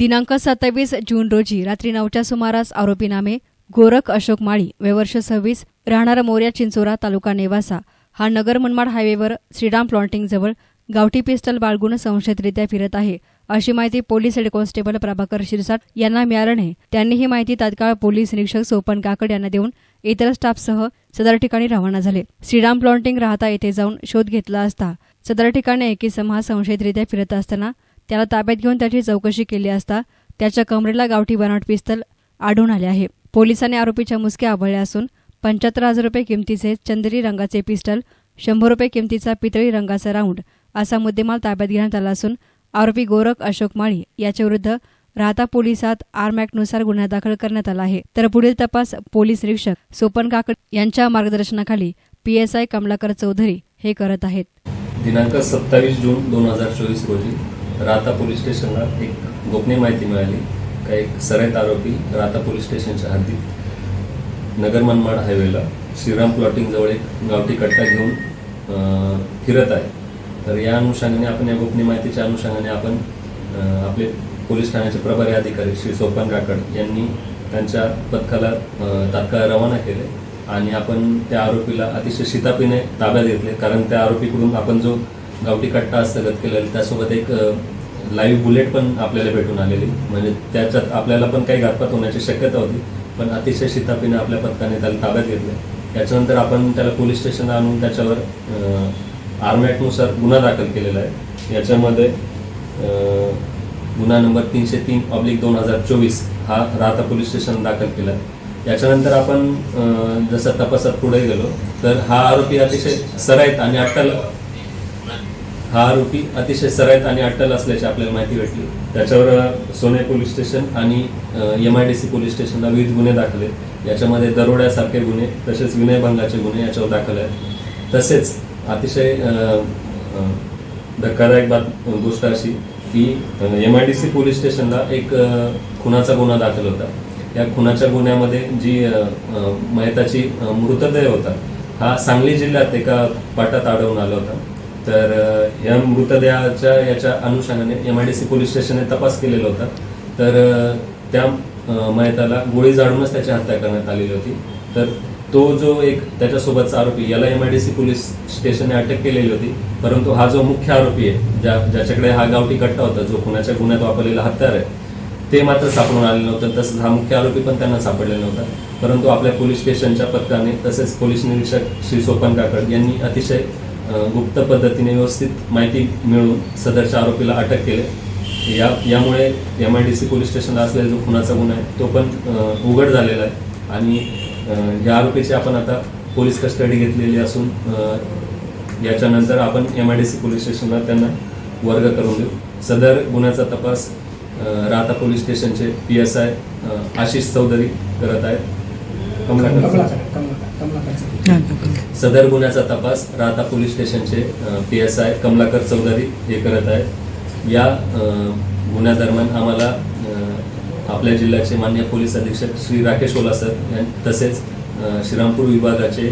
दिनांक सत्तावीस जून रोजी रात्री नऊच्या सुमारास आरोपी नामे गोरख अशोक माळी वयवर्ष सव्वीस राहणारा मोर्या चिंचोरा तालुका नेवासा. हा नगर मनमाड हायवेवर श्रीराम प्लॉन्टिंगजवळ गावठी पिस्टल बाळगून संशयितरित्या फिरत आहे. अशी माहिती police head constable Prabhakar Shirsat यांना मिळाल्याने त्यांनी ही माहिती तात्काळ पोलीस निरीक्षक सोपन काकड यांना देऊन इतर स्टाफसह सदर ठिकाणी रवाना झाले. श्रीराम प्लॉन्टिंग राहता येथे जाऊन शोध घेतला असता सदर ठिकाणी एकी समूह संशयितरित्या फिरत असताना त्याला ताब्यात घेऊन त्याची चौकशी केली असता त्याच्या कमरेला गावठी बनावट पिस्तल आढळून आले आहे. पोलिसांनी आरोपीच्या मुसक्या आवळल्या असून पंच्याहत्तर हजार रुपये किमतीचे चंदरी रंगाचे पिस्टल शंभर रुपये किमतीचा पितळी रंगाचा राऊंड असा मुद्देमाल ताब्यात घेण्यात आला असून आरोपी गोरख अशोक माळी याच्याविरुद्ध राहता पोलिसात आरमॅकनुसार गुन्हा दाखल करण्यात आला आहे. तर पुढील तपास पोलीस निरीक्षक सोपन काकड यांच्या मार्गदर्शनाखाली पीएसआय कमलाकर चौधरी हे करत आहेत. दिनांक सत्तावीस जून दोन हजार चोवीस रोजी राहता पोलीस स्टेशनला एक गोपनीय माहिती मिळाली. का एक सराईत आरोपी राहता पोलीस स्टेशनच्या हद्दीत नगर मनमाड हायवेला श्रीराम प्लॉटिंगजवळ एक गावठी कट्टा घेऊन फिरत आहे. तर या अनुषंगाने आपण या गोपनीय माहितीच्या अनुषंगाने आपण आपले पोलीस ठाण्याचे प्रभारी अधिकारी श्री सोपान राकड यांनी त्यांच्या पथकाला तात्काळ रवाना केले आणि आपण त्या आरोपीला अतिशय शितापीने ताब्यात घेतले. कारण त्या आरोपीकडून आपण जो गावठी कट्टा हस्तगत केलेला त्यासोबत एक लाईव्ह बुलेट पण आपल्याला भेटून आलेली. म्हणजे त्याच्यात आपल्याला पण काही घातपात होण्याची शक्यता होती पण अतिशय शितापीने आपल्या पथकाने त्याला ताब्यात घेतलं. याच्यानंतर आपण त्याला पोलीस स्टेशनला आणून त्याच्यावर आर्म ॲक्टनुसार गुन्हा दाखल केलेला आहे. याच्यामध्ये गुन्हा नंबर तीनशे तीन ऑब्लिक दोन हजार चोवीस हा राहता पोलीस स्टेशन दाखल केला. याच्यानंतर आपण जसं तपासात पुढे गेलो तर हा आरोपी अतिशय सराईत आणि अट्टल हा आरोपी अतिशय सराईत आणि अट्टल असल्याची आपल्याला माहिती भेटली. त्याच्यावर सोने पोलीस स्टेशन आणि M I D C police स्टेशनला विविध गुन्हे दाखल आहेत. याच्यामध्ये दरोड्यासारखे गुन्हे तसेच विनयभंगाचे गुन्हे याच्यावर दाखल आहेत. तसेच अतिशय धक्कादायक बात गोष्ट अशी की M I D C police स्टेशनला एक खुनाचा गुन्हा दाखल होता. या खुनाच्या गुन्ह्यामध्ये जी मयताची मृतदेह होता हा सांगली जिल्ह्यात एका पाटात आढळून आला होता. तर या मृतदेहाच्या याच्या अनुषंगाने M I D C police स्टेशनने तपास केलेला होता. तर त्या मयताला गोळी जाळूनच त्याची हत्या करण्यात आलेली होती. तर तो जो एक त्याच्यासोबतचा आरोपी याला M I D C police स्टेशनने अटक केलेली होती. परंतु हा जो मुख्य आरोपी आहे ज्या ज्याच्याकडे हा गावठी कट्टा होता जो कुणाच्या गुन्ह्यात वापरलेला हत्यार आहे ते मात्र सापडून आलेलं नव्हतं. तसंच हा मुख्य आरोपी पण त्यांना सापडलेला नव्हता. परंतु आपल्या पोलीस स्टेशनच्या पथकाने तसेच पोलीस निरीक्षक श्री सोपन काकड यांनी अतिशय गुप्त पद्धतीने व्यवस्थित माहिती मिळवून सदरच्या आरोपीला अटक केली. या यामुळे M I D C police स्टेशनला असलेला जो खुनाचा गुन्हा आहे तो पण उघड झालेला आहे. आणि या आरोपीची आपण आता पोलीस कस्टडी घेतलेली असून याच्यानंतर आपण M I D C police स्टेशनला त्यांना वर्ग करून देऊ. सदर गुन्ह्याचा तपास राहता पोलीस स्टेशनचे P S I Ashish Chaudhari करत आहेत. सदर गुन्ह्याचा तपास राहता पोलीस स्टेशनचे P S I Kamalakar Chaudhari हे करत आहेत. या गुन्ह्यादरम्यान आम्हाला आपल्या जिल्ह्याचे मान्य पोलीस अधीक्षक श्री राकेश ओला सर तसेच श्रीरामपूर विभागाचे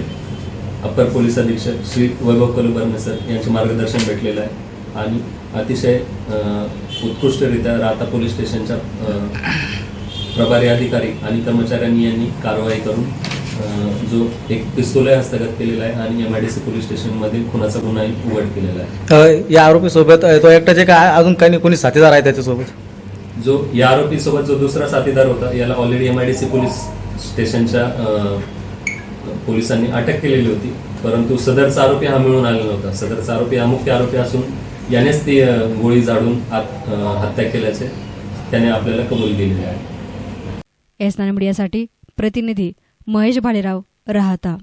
अप्पर पोलीस अधीक्षक श्री वैभव कलुबर्णे सर यांचे मार्गदर्शन भेटलेलं आहे. आणि अतिशय उत्कृष्टरित्या राहता पोलीस स्टेशनच्या प्रभारी अधिकारी आणि कर्मचाऱ्यांनी यांनी कारवाई करून जो एक पिस्तूल हस्तगत केलेला आहे आणि M I D C police खुनाचा गुन्हाही उघड केलेला आहे. या आरोपी सोबत तो एकटाचे का अजून काही कोणी साथीदार आहे त्याच्यासोबत? जो या आरोपीसोबत जो दुसरा साथीदार होता याला already M I D C police स्टेशनच्या पोलिसांनी अटक केलेली होती. परंतु सदरचा आरोपी हा मिळून आलेला नव्हता. सदरचा आरोपी हा मुख्य आरोपी असून यानेच ती गोळी अ, हत्या केल्याचे त्याने आपल्याला कबूल केलेले आहे. एस नाना मीडियासाठी प्रतिनिधी महेश भालेराव राहता.